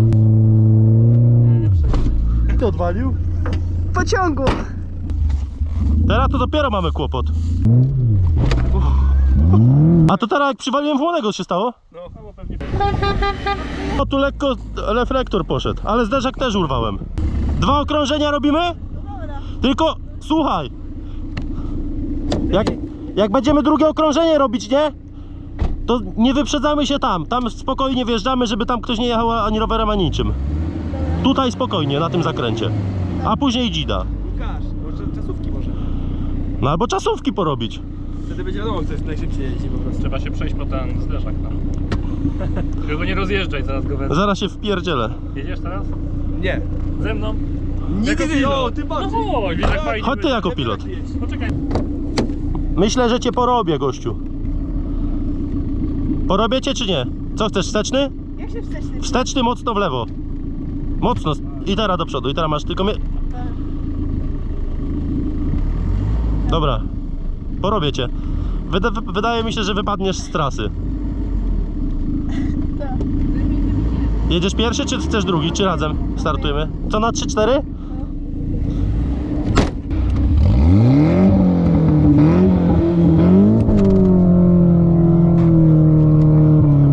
wyjechał. Nie, nie przejdzie. Ty odwalił? pociągu. Teraz to dopiero mamy kłopot. A to teraz jak przywaliłem włonego się stało? No, albo pewnie. No tu lekko reflektor poszedł, ale zderzak też urwałem. Dwa okrążenia robimy? Tylko słuchaj. Jak, jak będziemy drugie okrążenie robić, nie? To nie wyprzedzamy się tam. Tam spokojnie wjeżdżamy, żeby tam ktoś nie jechał ani rowerem, ani niczym. Tutaj spokojnie, na tym zakręcie. A później dzida. Łukasz, może czasówki może. No albo czasówki porobić. Wtedy będzie wiadomo, kto jest najszybciej jeździ po prostu. Trzeba się przejść po ten zderzak tam. Tylko go nie rozjeżdżaj, zaraz go wezmę. Zaraz się wpierdzielę. Jedziesz teraz? Nie. Ze mną? Nigdy nie. O, ty No bardziej. chodź, wiesz jak fajnie Chodź ty będzie. jako pilot. Poczekaj. Myślę, że cię porobię, gościu. Porobię cię czy nie? Co chcesz, wsteczny? Jak się wsteczny? Wsteczny mocno w lewo. Mocno. I teraz do przodu. I teraz masz tylko mnie. Dobra. Porobię cię. Wyda wy- wydaje mi się, że wypadniesz z trasy. Jedziesz pierwszy, czy chcesz drugi? Czy razem startujemy? Co na 3-4?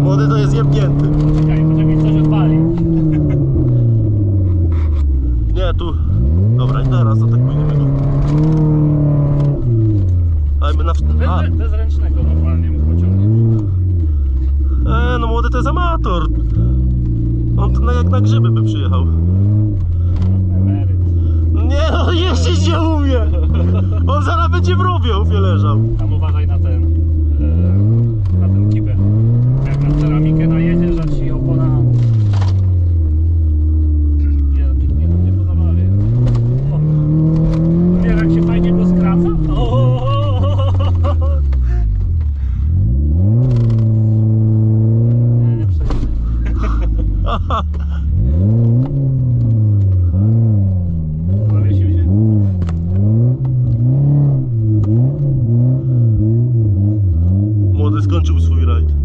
Młody to jest jebnięty. Poczekaj, poczekaj, coś odpali. Nie, tu. Dobra, i teraz atakujemy go. Dajmy na. wst- A, Bez, bez ręcznego normalnie mógł pociągnąć. e, no amator. On to na, jak na grzyby by przyjechał. Nie, no jeździć nie umie. On zaraz będzie w rowie leżał. Skończył swój rajd.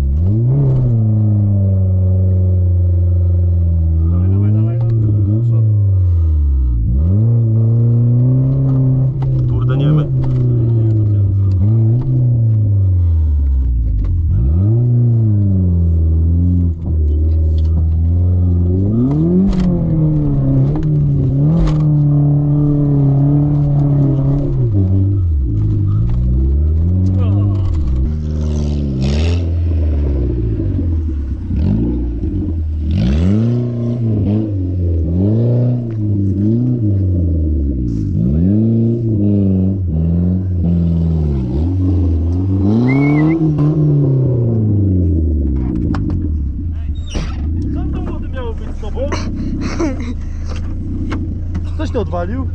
Ty odwalił?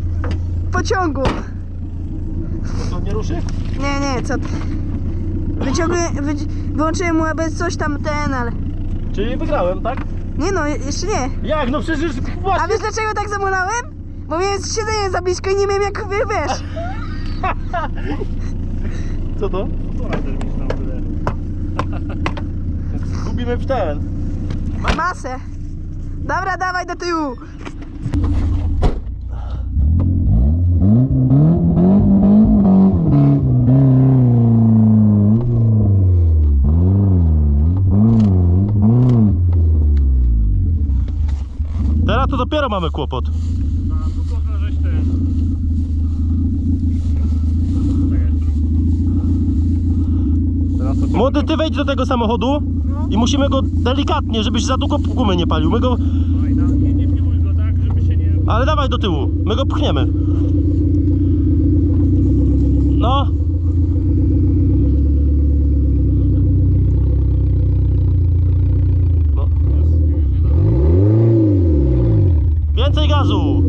Pociągu. To nie ruszy? Nie, nie, co ty? Wyciąguję, wyci- wyłączyłem mu ABS coś tam ten, ale... Czyli wygrałem, tak? Nie no, je- jeszcze nie. Jak? No przecież A właśnie. wiesz dlaczego tak zamulałem? Bo miałem siedzenie za blisko i nie miałem jak, wie- wiesz... Co to? Motora też mi się tam. Gubimy w ten. Masę. Dobra, dawaj do tyłu. Teraz mamy kłopot. Na długo żeś ten... Młody, ty wejdź do tego samochodu i musimy go delikatnie, żebyś za długo gumy nie palił. My go... No, nie, nie piłuj go tak, żeby się nie... Ale dawaj do tyłu. My go pchniemy. No. No. Więcej gazu.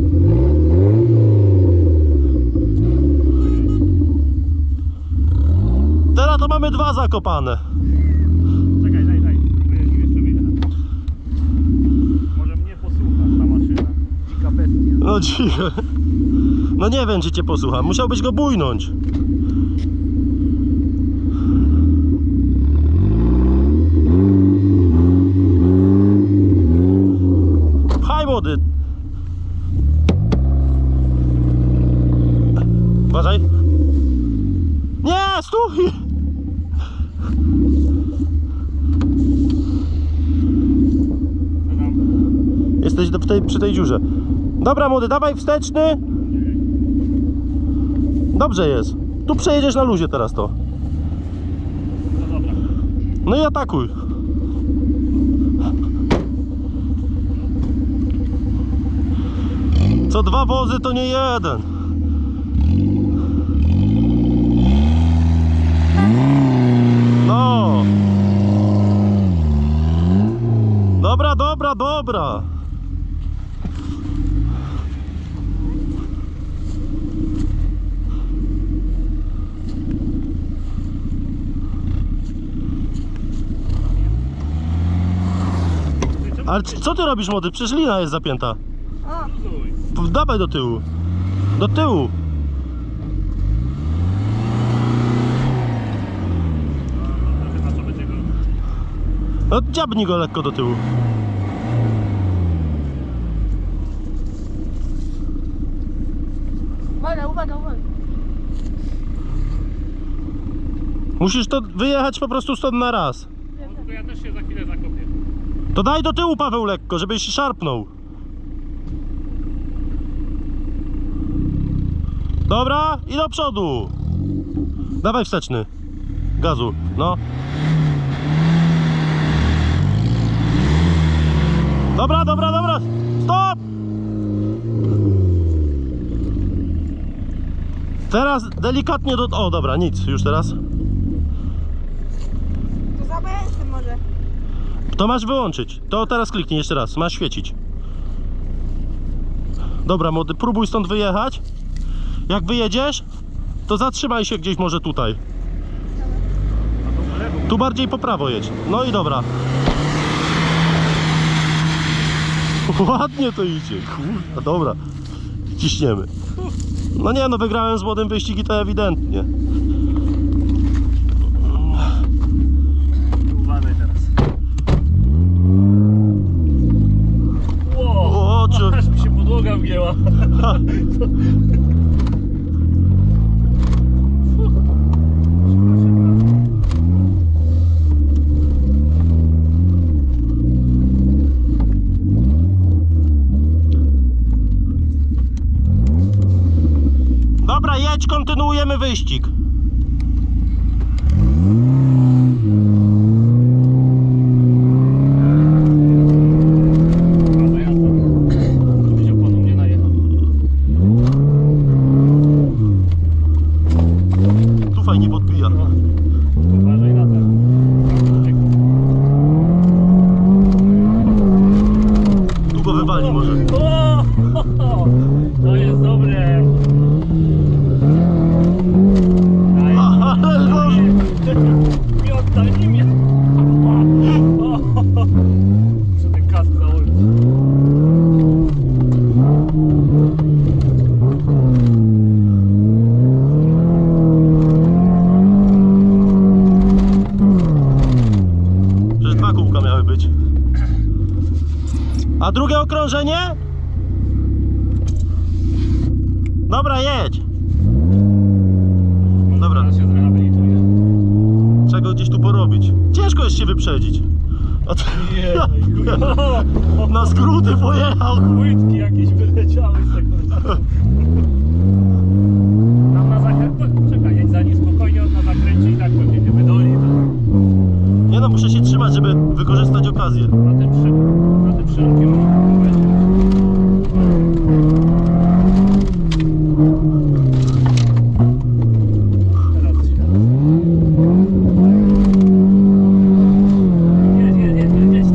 Teraz to mamy dwa zakopane. Czekaj, daj, daj. Nim jeszcze. Może mnie ta maszyna. Dzika bestia. No cicho. No nie wiem, czy cię posłucham. Musiałbyś go bujnąć. stój! Co tam? Jesteś do- tej, przy tej dziurze. Dobra, młody, dawaj wsteczny. Dobrze jest. Tu przejedziesz na luzie teraz to. No i atakuj. Co dwa wozy to nie jeden. No. Dobra, dobra, dobra. Ale c- co ty robisz młody? Przecież lina jest zapięta. O. P- Dawaj do tyłu. Do tyłu. Na co będzie go. No dziabnij go lekko do tyłu. uwaga, uwaga, uwaga. Musisz to wyjechać po prostu stąd na raz. No, tylko ja też się za chwilę zakopię. To daj do tyłu Paweł lekko, żebyś się szarpnął. Dobra, i do przodu. Dawaj wsteczny. Gazu, no. Dobra, dobra, dobra. Stop! Teraz delikatnie do... O, dobra, nic, już teraz. To za BS-em może. To masz wyłączyć. To teraz kliknij jeszcze raz. Masz świecić. Dobra, młody, próbuj stąd wyjechać. Jak wyjedziesz, to zatrzymaj się gdzieś może tutaj. Tu bardziej po prawo jedź. No i dobra. Ładnie to idzie. Kurwa, dobra. Ciśniemy. No nie, no wygrałem z młodym wyścigi to ewidentnie. Uważaj teraz. Wow. O, czy... Aż mi się podłoga wgięła. Dobra, jedź, kontynuujemy wyścig. Tu fajnie podbija. Uważaj na ten. Tu go wywali może. O! To jest dobre. Daj. Ale no, Nie oddali mnie. O! Muszę ten kask założyć. Przecież dwa kółka miały być. A drugie okrążenie? Dobra, jedź. Dobra. Teraz się zrehabilituję. Trzeba go gdzieś tu porobić. Ciężko jest się wyprzedzić. To... Na skróty pojechał. Płytki jakieś wyleciały z tego. Tam na zakręcie. Czekaj, jedź za nim spokojnie na zakręcie i tak pewnie nie wydoli. To Nie no, muszę się trzymać, żeby wykorzystać okazję. na tym, przy, na tym szerokim. Teraz się. Jedź, jedź,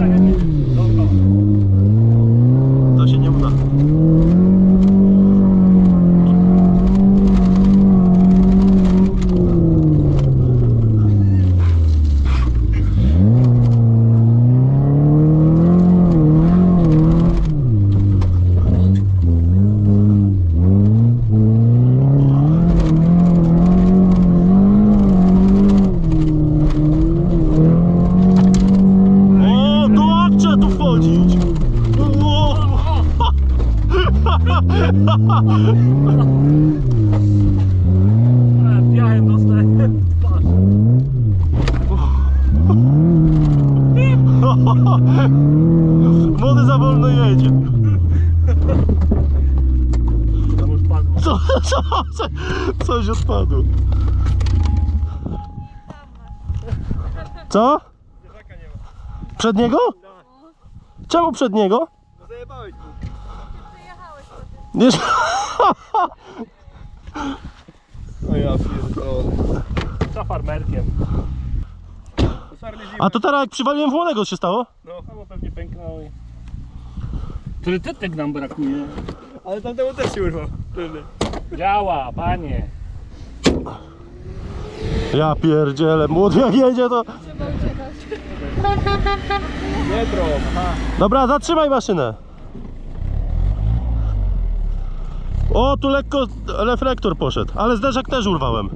za wolno jedzie. Tam już padło. Co, co, co, coś odpadło. Co? Przedniego? Czemu przedniego? No zajebałeś Przejechałeś po tym. Wiesz? O ja pierdolę. Za farmerkiem. A to teraz jak przywaliłem w łonego, co się stało? No, chyba pewnie pęknął i... Priorytetek nam brakuje. ale tamtemu też się urwał. Działa, panie. Ja pierdzielę, młody jak jedzie to... Nie drop. Aha. Dobra, zatrzymaj maszynę. O, tu lekko reflektor poszedł, ale zderzak też urwałem.